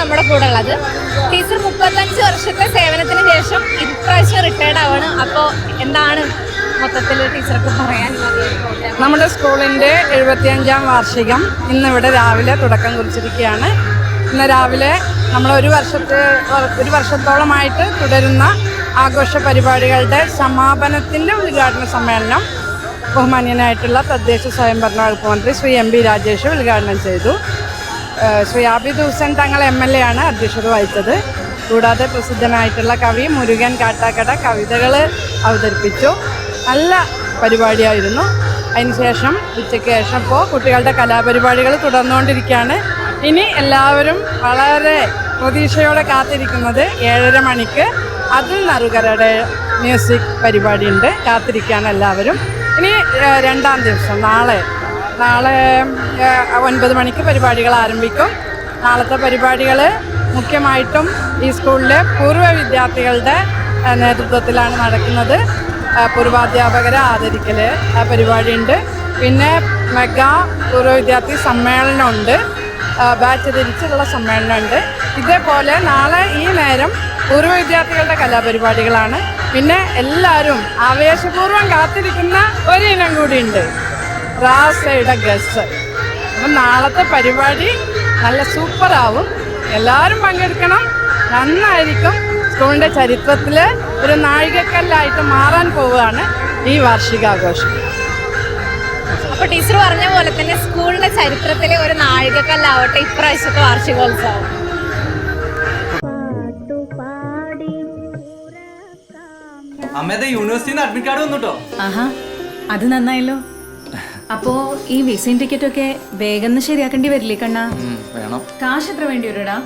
നമ്മുടെ കൂടെ ഉള്ളത്. ടീച്ചർ മുപ്പത്തഞ്ച് വർഷത്തെ സേവനത്തിന് ശേഷം ഇപ്രാവശ്യം റിട്ടയർഡ് ആവാണ്. അപ്പോൾ എന്താണ് മൊത്തത്തിൽ ടീച്ചർക്ക് പറയാൻ? നമ്മുടെ സ്കൂളിന്റെ എഴുപത്തിയഞ്ചാം വാർഷികം ഇന്നിവിടെ രാവിലെ തുടക്കം കുറിച്ചിരിക്കുകയാണ്. ഇന്ന് രാവിലെ നമ്മൾ ഒരു വർഷത്തെ ഒരു വർഷത്തോളമായിട്ട് തുടരുന്ന ആഘോഷ പരിപാടികളുടെ സമാപനത്തിന്റെ ഉദ്ഘാടന സമ്മേളനം ബഹുമാന്യനായിട്ടുള്ള തദ്ദേശ സ്വയംഭരണ വകുപ്പ് മന്ത്രി ശ്രീ എം ബി രാജേഷ് ഉദ്ഘാടനം ചെയ്തു. Shri Abid Hussain Thangal M L A ആണ് അധ്യക്ഷത വഹിച്ചത്. കൂടാതെ പ്രസിദ്ധനായിട്ടുള്ള കവി മുരുകൻ കാട്ടാക്കട കവിതകൾ അവതരിപ്പിച്ചു. നല്ല പരിപാടിയായിരുന്നു. അതിനുശേഷം ഉച്ചയ്ക്ക് ശേഷം ഇപ്പോൾ കുട്ടികളുടെ കലാപരിപാടികൾ തുടർന്നുകൊണ്ടിരിക്കുകയാണ്. ഇനി എല്ലാവരും വളരെ പ്രതീക്ഷയോടെ കാത്തിരിക്കുന്നത് ഏഴര മണിക്ക് അതിൽ നറുകരയുടെ മ്യൂസിക് പരിപാടിയുണ്ട്. കാത്തിരിക്കുകയാണ് എല്ലാവരും. ഇനി രണ്ടാം ദിവസം നാളെ. നാളെ ഒൻപത് മണിക്ക് പരിപാടികൾ ആരംഭിക്കും. നാളത്തെ പരിപാടികൾ മുഖ്യമായിട്ടും ഈ സ്കൂളിലെ പൂർവ വിദ്യാർത്ഥികളുടെ നേതൃത്വത്തിലാണ് നടക്കുന്നത്. പൂർവാധ്യാപകരെ ആദരിക്കൽ ആ പരിപാടിയുണ്ട്. പിന്നെ മെഗാ പൂർവ വിദ്യാർത്ഥി സമ്മേളനമുണ്ട്. ബാച്ച് തിരിച്ചുള്ള സമ്മേളനമുണ്ട്. ഇതേപോലെ നാളെ ഈ നേരം പൂർവ വിദ്യാർത്ഥികളുടെ കലാപരിപാടികളാണ്. പിന്നെ എല്ലാവരും ആവേശപൂർവം കാത്തിരിക്കുന്ന ഒരിനം കൂടിയുണ്ട്. റാസയുടെ ഗസ് അപ്പം നാളത്തെ പരിപാടി നല്ല സൂപ്പറാവും എല്ലാവരും പങ്കെടുക്കണം. നന്നായിരിക്കും. സ്കൂളിന്റെ ചരിത്രത്തിൽ ഒരു നാഴികക്കല്ലായിട്ട് മാറാൻ പോവുകയാണ് ഈ വാർഷികാഘോഷം. അപ്പോൾ ടീച്ചർ പറഞ്ഞ പോലെ തന്നെ സ്കൂളിന്റെ ചരിത്രത്തിലെ ഒരു നാഴികക്കല്ലാവട്ടെ ഇപ്രാവശ്യത്തെ വാർഷികോത്സവം. അമ്മേടെ യൂണിവേഴ്സിറ്റിന്ന് അഡ്മിറ്റ് കാർഡ് വന്നുട്ടോ ആഹാ അത് നന്നായല്ലോ. അപ്പോ ഈ വിസയും ടിക്കറ്റ് ഒക്കെ വേഗം ശരിയാക്കേണ്ടി വരില്ലേ കണ്ണാ? വേണം. കാശ് എത്ര വേണ്ടി വരുടാ?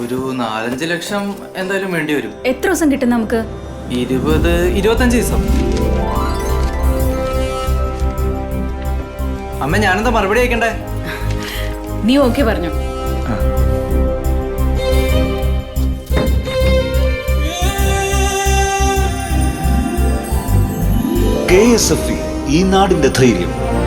ഒരു നാലഞ്ച് ലക്ഷം എന്തായാലും വേണ്ടി വരും. എത്ര ദിവസം കിട്ടും നമുക്ക്? ഇരുപത് ഇരുപത്തഞ്ച് ദിവസം. അമ്മ ഞാനെന്താ മറുപടി അയക്കണ്ടേ? നീ ഓക്കെ പറഞ്ഞു. കെ എസ് എഫ് ഇ ഈ നാടിന്റെ ധൈര്യം.